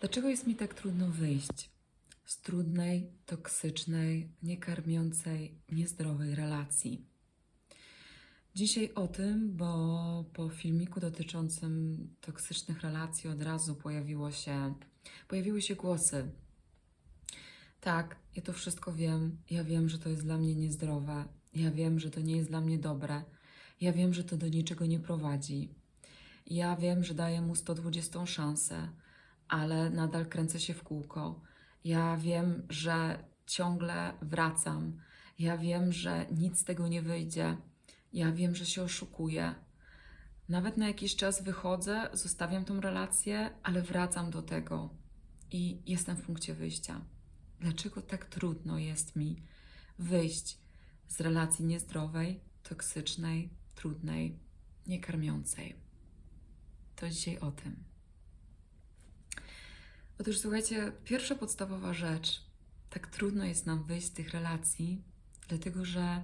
Dlaczego jest mi tak trudno wyjść z trudnej, toksycznej, niekarmiącej, niezdrowej relacji? Dzisiaj o tym, bo po filmiku dotyczącym toksycznych relacji od razu pojawiło się, pojawiły się głosy. Tak, ja to wszystko wiem. Ja wiem, że to jest dla mnie niezdrowe. Ja wiem, że to nie jest dla mnie dobre. Ja wiem, że to do niczego nie prowadzi. Ja wiem, że daję mu 120 szansę, ale nadal kręcę się w kółko. Ja wiem, że ciągle wracam. Ja wiem, że nic z tego nie wyjdzie. Ja wiem, że się oszukuję. Nawet na jakiś czas wychodzę, zostawiam tą relację, ale wracam do tego i jestem w punkcie wyjścia. Dlaczego tak trudno jest mi wyjść z relacji niezdrowej, toksycznej, trudnej, niekarmiącej? To dzisiaj o tym. Otóż słuchajcie, pierwsza podstawowa rzecz, tak trudno jest nam wyjść z tych relacji, dlatego że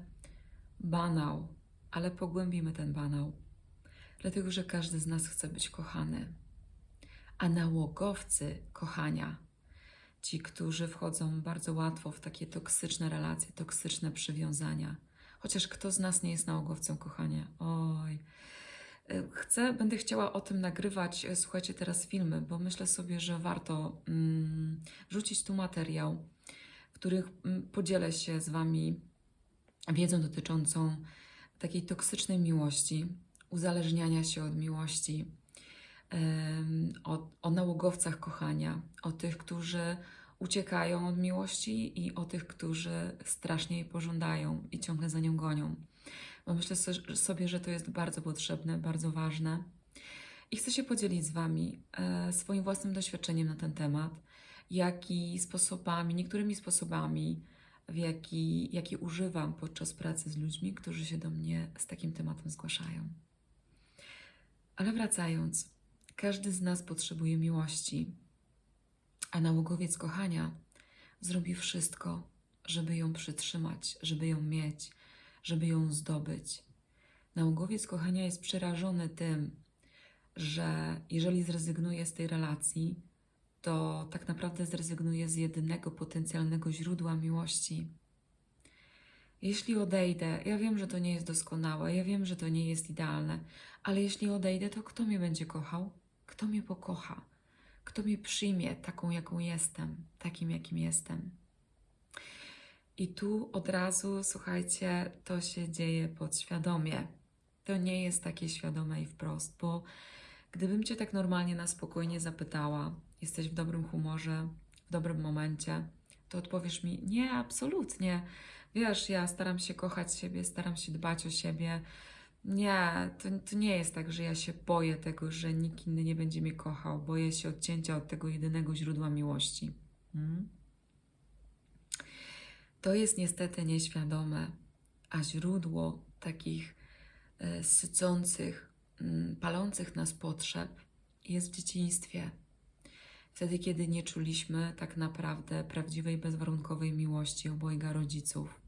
banał, ale pogłębimy ten banał, dlatego że każdy z nas chce być kochany. A nałogowcy kochania, ci, którzy wchodzą bardzo łatwo w takie toksyczne relacje, toksyczne przywiązania, chociaż kto z nas nie jest nałogowcem kochania? Oj. Chcę, będę chciała o tym nagrywać, y, słuchajcie, teraz filmy, bo myślę sobie, że warto mm, wrzucić tu materiał, w których mm, podzielę się z Wami wiedzą dotyczącą takiej toksycznej miłości, uzależniania się od miłości, o, o nałogowcach kochania, o tych, którzy uciekają od miłości i o tych, którzy strasznie jej pożądają i ciągle za nią gonią. Bo myślę so- sobie, że to jest bardzo potrzebne, bardzo ważne. I chcę się podzielić z Wami e, swoim własnym doświadczeniem na ten temat, jaki sposobami, niektórymi sposobami, w jaki, jaki używam podczas pracy z ludźmi, którzy się do mnie z takim tematem zgłaszają. Ale wracając, każdy z nas potrzebuje miłości, a nałogowiec kochania zrobi wszystko, żeby ją przytrzymać, żeby ją mieć, żeby ją zdobyć. Nałogowiec kochania jest przerażony tym, że jeżeli zrezygnuje z tej relacji, to tak naprawdę zrezygnuje z jedynego potencjalnego źródła miłości. Jeśli odejdę, ja wiem, że to nie jest doskonałe, ja wiem, że to nie jest idealne, ale jeśli odejdę, to kto mnie będzie kochał? Kto mnie pokocha? Kto mnie przyjmie taką, jaką jestem, takim, jakim jestem? I tu od razu, słuchajcie, to się dzieje podświadomie. To nie jest takie świadome i wprost, bo gdybym Cię tak normalnie na spokojnie zapytała, jesteś w dobrym humorze, w dobrym momencie, to odpowiesz mi: Nie, absolutnie. Wiesz, ja staram się kochać siebie, staram się dbać o siebie. Nie, to, to nie jest tak, że ja się boję tego, że nikt inny nie będzie mnie kochał. Boję się odcięcia od tego jedynego źródła miłości. Mm? To jest niestety nieświadome, a źródło takich e, sycących, mm, palących nas potrzeb jest w dzieciństwie. Wtedy, kiedy nie czuliśmy tak naprawdę prawdziwej, bezwarunkowej miłości obojga rodziców.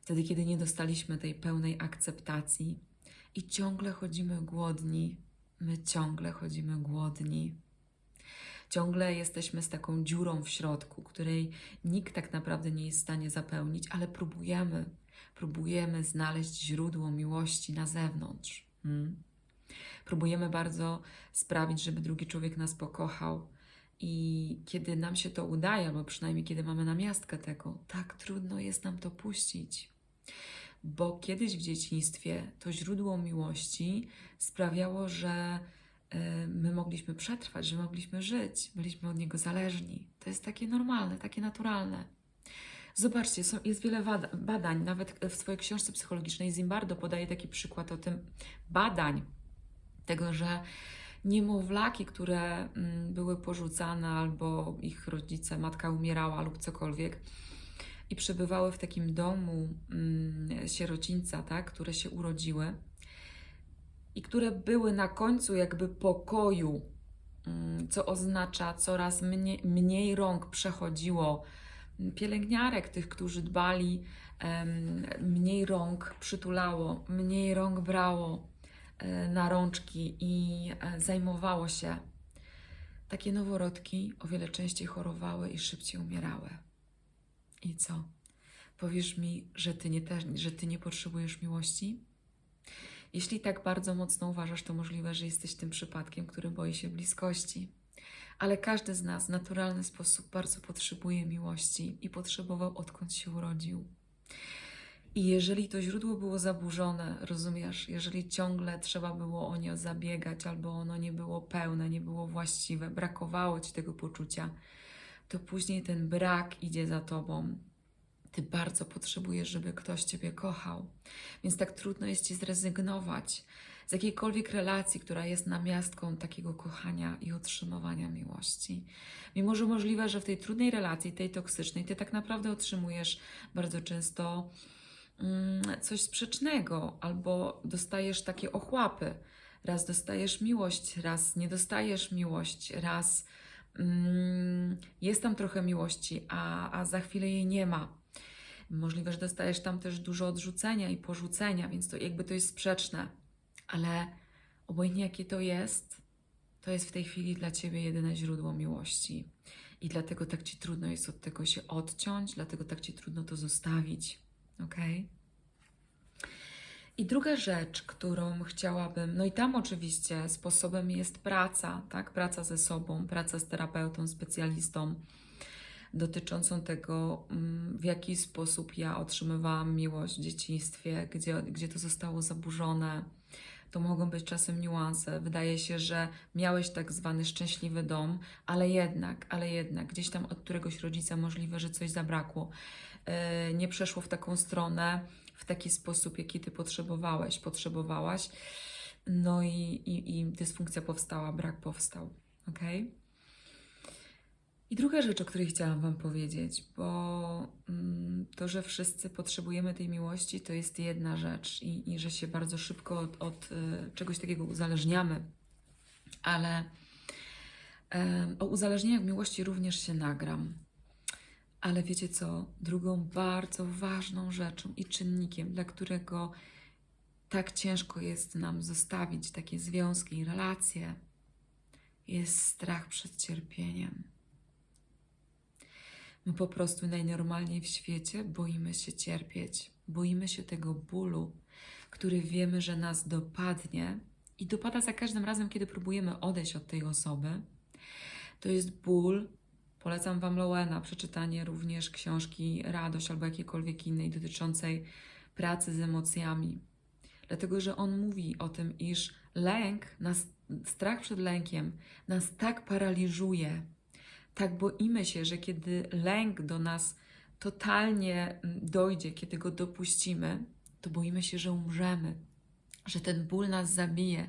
Wtedy, kiedy nie dostaliśmy tej pełnej akceptacji i ciągle chodzimy głodni, my ciągle chodzimy głodni. Ciągle jesteśmy z taką dziurą w środku, której nikt tak naprawdę nie jest w stanie zapełnić, ale próbujemy, próbujemy znaleźć źródło miłości na zewnątrz. Hmm? Próbujemy bardzo sprawić, żeby drugi człowiek nas pokochał. I kiedy nam się to udaje, albo przynajmniej kiedy mamy namiastkę tego, tak trudno jest nam to puścić. Bo kiedyś w dzieciństwie to źródło miłości sprawiało, że my mogliśmy przetrwać, że mogliśmy żyć, byliśmy od niego zależni. To jest takie normalne, takie naturalne. Zobaczcie, są, jest wiele badań, nawet w swojej książce psychologicznej Zimbardo podaje taki przykład o tym badań, tego, że niemowlaki, które mm, były porzucane albo ich rodzice, matka umierała lub cokolwiek i przebywały w takim domu mm, sierocińca, tak, które się urodziły i które były na końcu jakby pokoju, mm, co oznacza coraz mniej, mniej rąk przechodziło pielęgniarek, tych, którzy dbali, mniej rąk przytulało, mniej rąk brało e, na rączki i e, zajmowało się takie noworodki o wiele częściej chorowały i szybciej umierały. I co? Powiesz mi, że ty nie, że ty nie potrzebujesz miłości? Jeśli tak bardzo mocno uważasz, to możliwe, że jesteś tym przypadkiem, który boi się bliskości. Ale każdy z nas w naturalny sposób bardzo potrzebuje miłości i potrzebował odkąd się urodził. I jeżeli to źródło było zaburzone, rozumiesz, jeżeli ciągle trzeba było o nie zabiegać, albo ono nie było pełne, nie było właściwe, brakowało ci tego poczucia, to później ten brak idzie za tobą. Ty bardzo potrzebujesz, żeby ktoś ciebie kochał. Więc tak trudno jest ci zrezygnować z jakiejkolwiek relacji, która jest namiastką takiego kochania i otrzymywania miłości. Mimo, że możliwe, że w tej trudnej relacji, tej toksycznej, ty tak naprawdę otrzymujesz bardzo często mm, coś sprzecznego, albo dostajesz takie ochłapy. Raz dostajesz miłość, raz nie dostajesz miłość, raz mm, jest tam trochę miłości, a, a za chwilę jej nie ma. Możliwe, że dostajesz tam też dużo odrzucenia i porzucenia, więc to jakby to jest sprzeczne. Ale obojętnie jakie to jest, to jest w tej chwili dla Ciebie jedyne źródło miłości. I dlatego tak Ci trudno jest od tego się odciąć, dlatego tak Ci trudno to zostawić. Ok? I druga rzecz, którą chciałabym, no i tam oczywiście sposobem jest praca, tak? Praca ze sobą, praca z terapeutą, specjalistą, dotyczącą tego, mm, w jaki sposób ja otrzymywałam miłość w dzieciństwie, gdzie, gdzie to zostało zaburzone. To mogą być czasem niuanse. Wydaje się, że miałeś tak zwany szczęśliwy dom, ale jednak, ale jednak, gdzieś tam od któregoś rodzica możliwe, że coś zabrakło. Yy, nie przeszło w taką stronę, w taki sposób, jaki ty potrzebowałeś, potrzebowałaś. No i, i, i dysfunkcja powstała, brak powstał. Okay? I druga rzecz, o której chciałam Wam powiedzieć, bo mm, to, że wszyscy potrzebujemy tej miłości, to jest jedna rzecz i, i że się bardzo szybko od, od y, czegoś takiego uzależniamy, ale o uzależnieniach miłości również się nagram. Ale wiecie co? Drugą bardzo ważną rzeczą i czynnikiem, dla którego tak ciężko jest nam zostawić takie związki i relacje, jest strach przed cierpieniem. My po prostu najnormalniej w świecie boimy się cierpieć, boimy się tego bólu, który wiemy, że nas dopadnie i dopada za każdym razem, kiedy próbujemy odejść od tej osoby. To jest ból. Polecam Wam Lowena, przeczytanie również książki Radość albo jakiejkolwiek innej dotyczącej pracy z emocjami. Dlatego, że on mówi o tym, iż lęk, nas, strach przed lękiem nas tak paraliżuje, tak boimy się, że kiedy lęk do nas totalnie mm, dojdzie, kiedy go dopuścimy, to boimy się, że umrzemy, że ten ból nas zabije,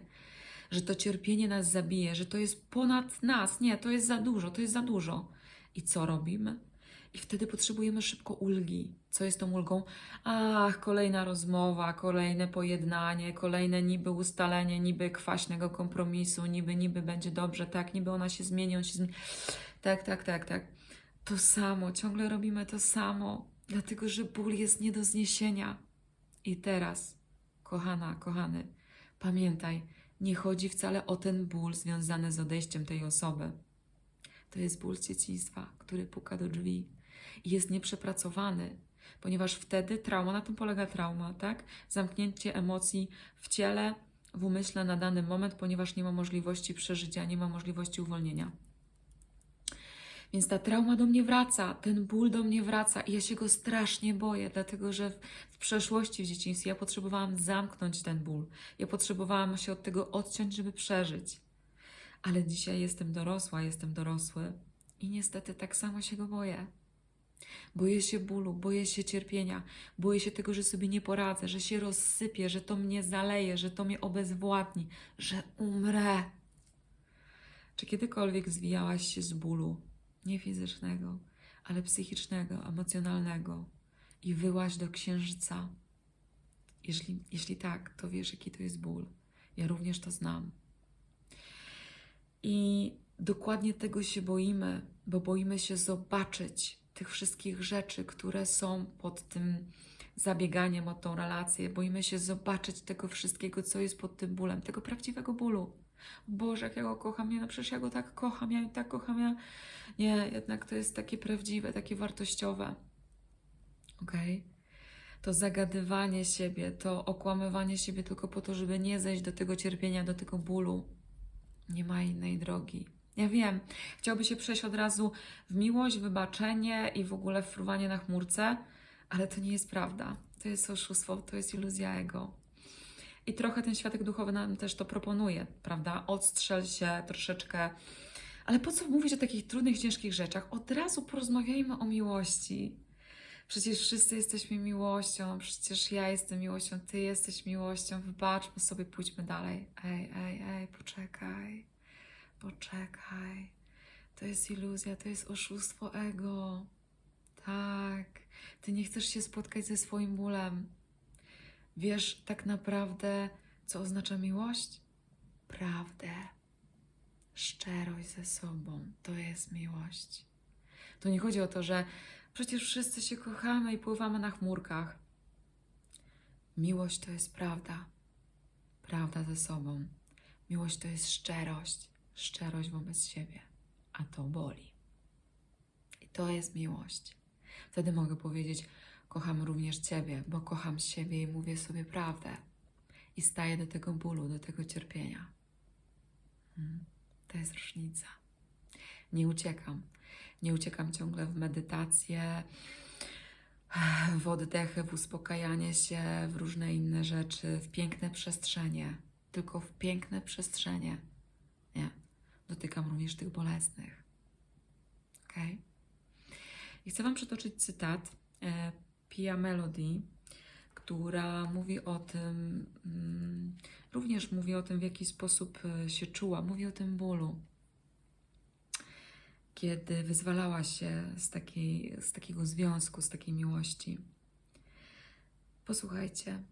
że to cierpienie nas zabije, że to jest ponad nas. Nie, to jest za dużo, to jest za dużo. I co robimy? I wtedy potrzebujemy szybko ulgi. Co jest tą ulgą? Ach, kolejna rozmowa, kolejne pojednanie, kolejne niby ustalenie, niby kwaśnego kompromisu, niby, niby będzie dobrze, tak, niby ona się zmieni, on się zmieni. Tak, tak, tak, tak. To samo, ciągle robimy to samo, dlatego że ból jest nie do zniesienia. I teraz, kochana, kochany, pamiętaj, nie chodzi wcale o ten ból związany z odejściem tej osoby. To jest ból dzieciństwa, który puka do drzwi jest nieprzepracowany, ponieważ wtedy trauma, na tym polega trauma, tak? Zamknięcie emocji w ciele, w umyśle na dany moment, ponieważ nie ma możliwości przeżycia, nie ma możliwości uwolnienia. Więc ta trauma do mnie wraca, ten ból do mnie wraca i ja się go strasznie boję, dlatego że w, w przeszłości, w dzieciństwie ja potrzebowałam zamknąć ten ból. Ja potrzebowałam się od tego odciąć, żeby przeżyć. Ale dzisiaj jestem dorosła, jestem dorosły i niestety tak samo się go boję. Boję się bólu, boję się cierpienia, boję się tego, że sobie nie poradzę, że się rozsypię, że to mnie zaleje, że to mnie obezwładni, że umrę. Czy kiedykolwiek zwijałaś się z bólu, nie fizycznego, ale psychicznego, emocjonalnego i wyłaś do księżyca? Jeśli, jeśli tak, to wiesz, jaki to jest ból. Ja również to znam. I dokładnie tego się boimy, bo boimy się zobaczyć tych wszystkich rzeczy, które są pod tym zabieganiem o tą relację. Boimy się zobaczyć tego wszystkiego, co jest pod tym bólem, tego prawdziwego bólu. Boże, jak ja go kocham, nie, no przecież ja go tak kocham, ja tak kocham, ja... Nie, jednak to jest takie prawdziwe, takie wartościowe. Okej? To zagadywanie siebie, to okłamywanie siebie tylko po to, żeby nie zejść do tego cierpienia, do tego bólu. Nie ma innej drogi. Ja wiem, chciałby się przejść od razu w miłość, wybaczenie i w ogóle fruwanie na chmurce, ale to nie jest prawda. To jest oszustwo, to jest iluzja ego. I trochę ten światek duchowy nam też to proponuje, prawda? Odstrzel się troszeczkę. Ale po co mówić o takich trudnych, ciężkich rzeczach? Od razu porozmawiajmy o miłości. Przecież wszyscy jesteśmy miłością, przecież ja jestem miłością, ty jesteś miłością. Wybaczmy sobie, pójdźmy dalej. Ej, ej, ej, poczekaj. Poczekaj. To jest iluzja, to jest oszustwo ego. Tak. Ty nie chcesz się spotkać ze swoim bólem. Wiesz tak naprawdę, co oznacza miłość? Prawdę. Szczerość ze sobą to jest miłość. To nie chodzi o to, że przecież wszyscy się kochamy i pływamy na chmurkach. Miłość to jest prawda. Prawda ze sobą. Miłość to jest szczerość. Szczerość wobec siebie. A to boli. I to jest miłość. Wtedy mogę powiedzieć: Kocham również Ciebie, bo kocham siebie i mówię sobie prawdę. I staję do tego bólu, do tego cierpienia. Hmm. To jest różnica. Nie uciekam. Nie uciekam ciągle w medytację, w oddechy, w uspokajanie się, w różne inne rzeczy, w piękne przestrzenie. Tylko w piękne przestrzenie. Dotykam również tych bolesnych. Ok? I chcę Wam przytoczyć cytat e, Pia Melody, która mówi o tym, mm, również mówi o tym, w jaki sposób e, się czuła. Mówi o tym bólu kiedy wyzwalała się z, takiej, z takiego związku, z takiej miłości. Posłuchajcie.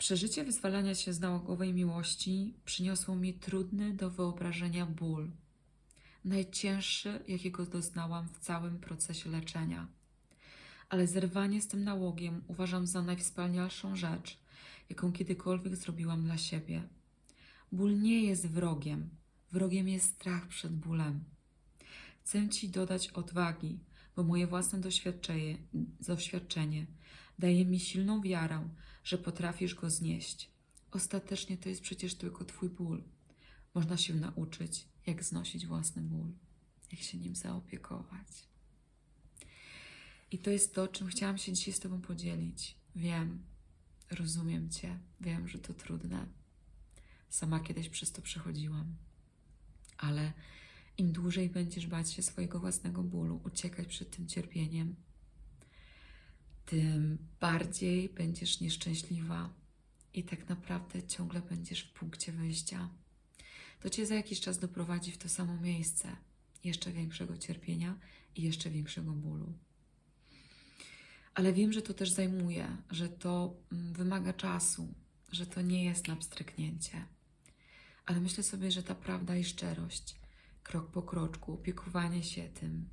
Przeżycie wyzwalania się z nałogowej miłości przyniosło mi trudny do wyobrażenia ból. Najcięższy, jakiego doznałam w całym procesie leczenia. Ale zerwanie z tym nałogiem uważam za najwspanialszą rzecz, jaką kiedykolwiek zrobiłam dla siebie. Ból nie jest wrogiem. Wrogiem jest strach przed bólem. Chcę Ci dodać odwagi, bo moje własne doświadczenie, doświadczenie daje mi silną wiarę, że potrafisz go znieść. Ostatecznie to jest przecież tylko Twój ból. Można się nauczyć, jak znosić własny ból, jak się nim zaopiekować. I to jest to, czym chciałam się dzisiaj z Tobą podzielić. Wiem, rozumiem Cię, wiem, że to trudne. Sama kiedyś przez to przechodziłam, ale im dłużej będziesz bać się swojego własnego bólu, uciekać przed tym cierpieniem, tym bardziej będziesz nieszczęśliwa i tak naprawdę ciągle będziesz w punkcie wyjścia. To cię za jakiś czas doprowadzi w to samo miejsce jeszcze większego cierpienia i jeszcze większego bólu. Ale wiem, że to też zajmuje, że to mm, wymaga czasu, że to nie jest na pstryknięcie. Ale myślę sobie, że ta prawda i szczerość krok po kroczku, opiekowanie się tym,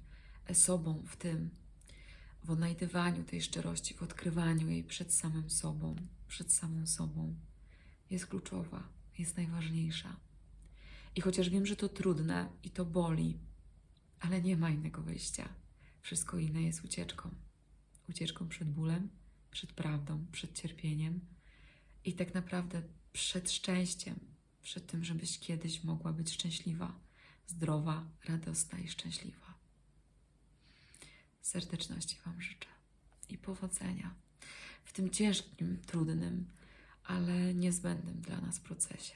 sobą w tym, w odnajdywaniu tej szczerości, w odkrywaniu jej przed samym sobą, przed samą sobą, jest kluczowa, jest najważniejsza. I chociaż wiem, że to trudne i to boli, ale nie ma innego wyjścia. Wszystko inne jest ucieczką. Ucieczką przed bólem, przed prawdą, przed cierpieniem i tak naprawdę przed szczęściem, przed tym, żebyś kiedyś mogła być szczęśliwa zdrowa, radosna i szczęśliwa. Serdeczności Wam życzę i powodzenia w tym ciężkim, trudnym, ale niezbędnym dla nas procesie.